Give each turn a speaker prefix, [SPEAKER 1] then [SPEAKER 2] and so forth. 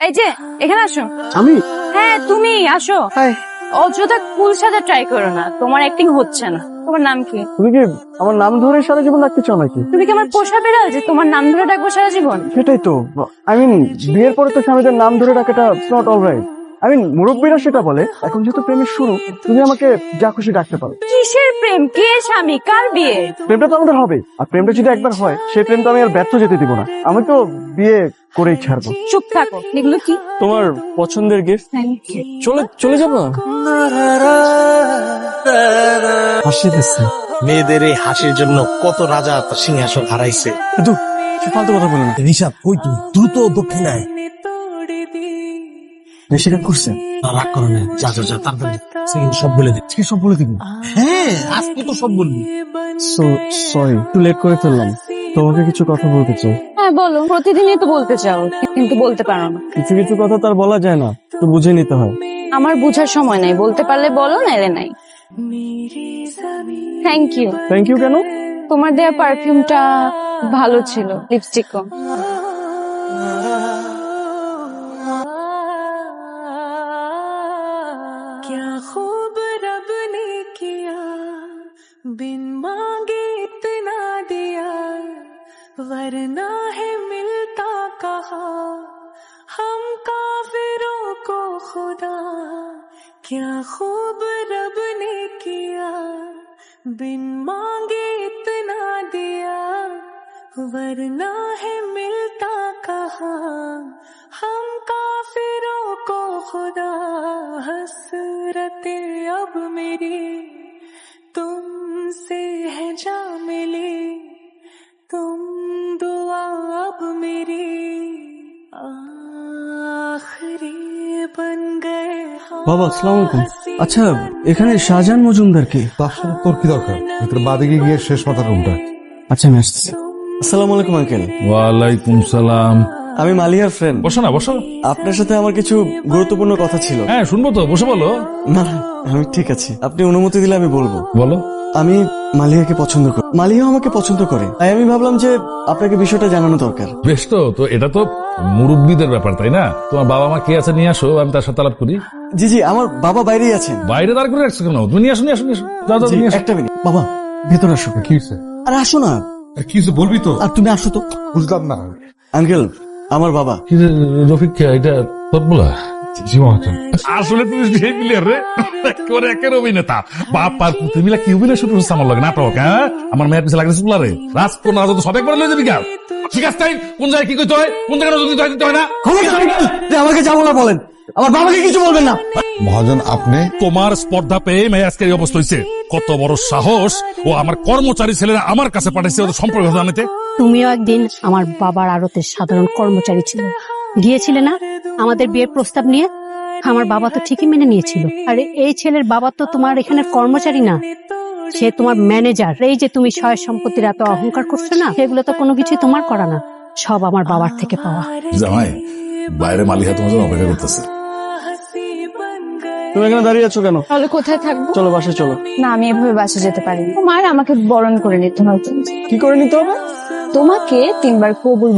[SPEAKER 1] এই যে এখানে আসো।
[SPEAKER 2] আমি?
[SPEAKER 1] হ্যাঁ তুমি আসো। অযথা কুল সাজা ট্রাই করো না। তোমার অ্যাক্টিং হচ্ছে না। তোমার নাম কি?
[SPEAKER 2] তুমি কি আমার নাম ধরে সারা জীবন রাখতে চাও নাকি?
[SPEAKER 1] তুমি কি আমার পোষা বেড়াল যে তোমার নাম ধরে ডাকবো সারা জীবন?
[SPEAKER 2] সেটাই তো। আই মিন বিয়ের পরে তো স্বামীদের নাম ধরে ডাকাটা not all right I mean মুরব্বীরা সেটা বলে এখন যেহেতু প্রেমের শুরু তুমি আমাকে যা খুশি ডাকতে পারো।
[SPEAKER 1] কিসের প্রেম? কে স্বামী? কার বিয়ে?
[SPEAKER 2] প্রেমটা তো আমাদের হবে। আর প্রেমটা যদি একবার হয় সেই প্রেম তো আমি আর ব্যর্থ যেতে দিব না। আমি তো বিয়ে করেই ছাড়বো।
[SPEAKER 1] চুপ থাকো এগুলো কি?
[SPEAKER 2] তোমার পছন্দের গিফট চলে চলে যাব? হাসি দিচ্ছে।
[SPEAKER 3] মেয়েদের এই হাসির জন্য কত রাজা তার সিংহাসন হারাইছে।
[SPEAKER 2] কিন্তু ফালতু কথা বলে না।
[SPEAKER 3] ঋষাদ কই তুই দ্রুত দক্ষিণায়।
[SPEAKER 2] বেশি রাগ করছে।
[SPEAKER 3] না, রাগ করো না। যা যা যা তাড়াতাড়ি। সব বলে দিচ্ছি
[SPEAKER 2] আজকে সব বলে দিব।
[SPEAKER 3] হ্যাঁ আজকে তো সব বলবি।
[SPEAKER 2] সো সরি একটু লেট করে ফেললাম। তোমাকে কিছু কথা বলতে চাই।
[SPEAKER 1] হ্যাঁ বলো প্রতিদিনই তো বলতে চাও কিন্তু বলতে পারো না
[SPEAKER 2] কিছু কিছু কথা তার বলা যায় না তো বুঝে নিতে হয়
[SPEAKER 1] আমার বুঝার সময় নাই বলতে পারলে বলো নাইলে নাই থ্যাংক ইউ
[SPEAKER 2] থ্যাংক ইউ কেন
[SPEAKER 1] তোমার দেওয়া পারফিউমটা ভালো ছিল লিপস্টিকও
[SPEAKER 4] क्या खूब वरना है मिलता कहा? हम काफिरों को खुदा। क्या खूब रब ने किया? बिन मांगे इतना दिया। वरना है मिलता कहा? हम काफिरों को खुदा। हसरतें अब मेरी
[SPEAKER 2] বাবা আসসালামু আলাইকুম। আচ্ছা এখানে শাহজাহান মজুমদার কে?
[SPEAKER 5] তার সাথে তোর কি দরকার? ভিতরে বাদিকে গিয়ে শেষ মাথার রুমটা।
[SPEAKER 2] আচ্ছা আমি আসতেছি। আসসালামু আলাইকুম আঙ্কেল।
[SPEAKER 6] ওয়ালাইকুম সালাম।
[SPEAKER 2] আমি মালিয়ার ফ্রেন্ড
[SPEAKER 6] বসো না বসো।
[SPEAKER 2] আপনার সাথে আমার কিছু গুরুত্বপূর্ণ কথা ছিল।
[SPEAKER 6] হ্যাঁ শুনব তো বসে বলো।
[SPEAKER 2] না আমি ঠিক আছি। আপনি অনুমতি দিলে আমি বলব।
[SPEAKER 6] বলো।
[SPEAKER 2] আমি মালিয়াকে পছন্দ করি। মালিয়া আমাকে পছন্দ করে। তাই আমি ভাবলাম যে আপনাকে বিষয়টা জানানো দরকার।
[SPEAKER 6] বেশ তো তো এটা তো মুরব্বীদের ব্যাপার তাই না? তোমার বাবা মা কে আছে নিয়ে আসো আমি তার সাথে আলাপ করি।
[SPEAKER 2] জি জি আমার বাবা বাইরেই আছেন।
[SPEAKER 6] বাইরে দাঁড় করে রাখছো কেন? তুমি নিয়ে আসো নিয়ে আসো নিয়ে আসো। নিয়ে
[SPEAKER 2] একটা মিনিট। বাবা ভেতরে আসো।
[SPEAKER 5] কি হয়েছে?
[SPEAKER 2] আর আসো না।
[SPEAKER 5] কি হয়েছে বলবি তো?
[SPEAKER 2] আর তুমি আসো তো।
[SPEAKER 5] বুঝলাম না।
[SPEAKER 2] আঙ্কেল আমার বাবা।
[SPEAKER 6] কি রফিক কে? এটা বলা আসলে তুমি রে একের অভিনেতা কি অভিনয় শুরু আমার নাটক হ্যাঁ আমার মেয়ের লাগছে রাজপুর না সব একবার লয়ে যাবি ঠিক আছে তাই কোন জায়গায় কি হয় কোন জায়গায় নজর দিতে হয় হয় না
[SPEAKER 2] আমাকে যাব না বলেন আমার বাবাকে কিছু বলবেন না
[SPEAKER 5] মহাজন আপনি
[SPEAKER 6] তোমার স্পর্ধা পেয়ে মেয়ে আজকে এই অবস্থা হয়েছে কত বড় সাহস ও আমার কর্মচারী ছেলেরা আমার কাছে পাঠাইছে ওদের সম্পর্ক জানাতে
[SPEAKER 7] তুমিও একদিন আমার বাবার আড়তের সাধারণ কর্মচারী ছিলে গিয়েছিলে না? আমাদের বিয়ের প্রস্তাব নিয়ে? আমার বাবা তো ঠিকই মেনে নিয়েছিল। আর এই ছেলের বাবা তো তোমার এখানে কর্মচারী না। সে তোমার ম্যানেজার। এই যে তুমি সয় সম্পত্তির এত অহংকার করছ না সেগুলো তো কোনো কিছু তোমার করা না। সব আমার বাবার থেকে পাওয়া।
[SPEAKER 6] জামাই বাইরে মালিকা তোমার জন্য অপেক্ষা করতেছে।
[SPEAKER 2] তুমি এখানে দাঁড়িয়ে আছো কেন?
[SPEAKER 1] তাহলে কোথায় থাকব?
[SPEAKER 2] চলো বাসে চলো।
[SPEAKER 1] না আমি এভাবে বাসে যেতে পারি না মায়ের আমাকে বরণ করে নিতে হবে।
[SPEAKER 2] কি করে নিতে হবে?
[SPEAKER 1] তোমাকে তিনবার কবুল